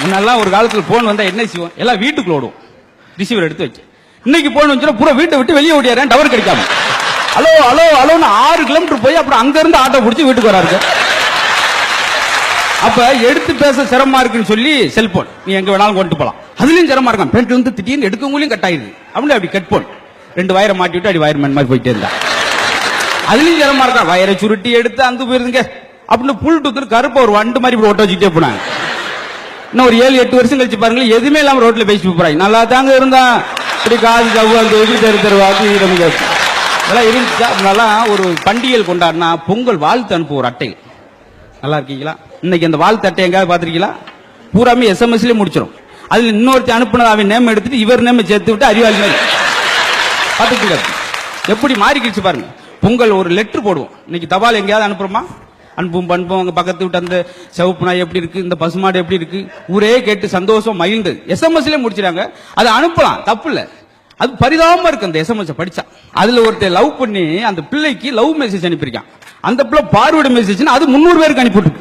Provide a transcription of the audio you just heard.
முன்னெல்லாம் ஒரு காலத்தில் போன் வந்தா என்ன செய்வோம்? எல்லாம் வீட்டுக்குள்ள ஓடுவோம். ரிசீவர் எடுத்து வச்சு. இன்னைக்கு போன் வந்துச்சுன்னா பூரா வீட்டை விட்டு வெளியே ஓடியாரன் டவர் கிடைக்காம. ஹலோ ஹலோ ஹலோன்னு ஆறு கிலோமீட்டர் போய் அப்புறம் அங்க இருந்து ஆட்டோ பிடிச்சி வீட்டுக்கு வராரு அப்ப எடுத்து பேச சிரமமா இருக்குன்னு சொல்லி செல்போன் நீ எங்க வேணாலும் கொண்டு போலாம். அதுலயும் சிரமமா இருக்கும். பேண்ட் வந்து திடீர்னு எடுக்கவங்களையும் கட் ஆயிருது அப்படி அப்படி கட் போன் ரெண்டு வயரை மாட்டி விட்டு அப்படி வயர்மேன் மாதிரி போயிட்டே இருந்தா. அதுலயும் சிரமமா இருக்கா வயரை சுருட்டி எடுத்து அந்த போயிருந்துங்க அப்படின்னு புல் டூத்து கருப்பை ஒரு வண்டு மாதிரி இப்படி ஒட்ட வச்சுட்டே போனாங்க. இன்னும் ஒரு ஏழு எட்டு வருஷம் கழிச்சு பாருங்க எதுவுமே இல்லாம ரோட்ல பேசி போறாங்க. நல்லா தாங்க இருந்தான். இப்படி காது கவ்வு அந்த எது தெரு தெருவாக்கு இதெல்லாம் இருந்துச்சா? முன்னெல்லாம் ஒரு பண்டிகைகள் கொண்டாடினா பொங்கல் வாழ்த்து அனுப்பு ஒரு அட்டை. நல்லா இருக்கீங்களா? இன்னைக்கு அந்த வாழ்த்து அட்டை எங்கேயாவது பாத்திருக்கீங்களா பூராமே எஸ்எம்எஸ்லயே முடிச்சிடும் அதுல இன்னொருத்தர் அனுப்புனது அவன் நேம் எடுத்துட்டு இவர் நேம் சேர்த்து விட்டு அறிவாளி மாதிரி. பாத்துட்டு எப்படி மாறிக்கிடுச்சு பாருங்க. பொங்கல் ஒரு லெட்டர் போடுவோம். இன்னைக்கு தபால் எங்கேயாவது அனுப்புறோமா? அன்பும் பண்பும் அங்க பக்கத்து விட்டு அந்த சிவப்பு நாய் எப்படி இருக்கு இந்த பசுமாடு எப்படி இருக்கு ஊரே கேட்டு சந்தோஷம் மகிழ்ந்து. எஸ்எம்எஸ்ல முடிச்சிடாங்க அதை அனுப்பலாம் தப்பு இல்ல அது பரிதாபமா இருக்கு அந்த எஸ்எம்எஸ் படிச்சா. அதுல ஒருத்தர் லவ் பண்ணி அந்த பிள்ளைக்கு லவ் மெசேஜ் அனுப்பியிருக்கான். அந்த பிள்ளை பார்வர்டு மெசேஜ் அது முந்நூறு பேருக்கு அனுப்பிவிட்டு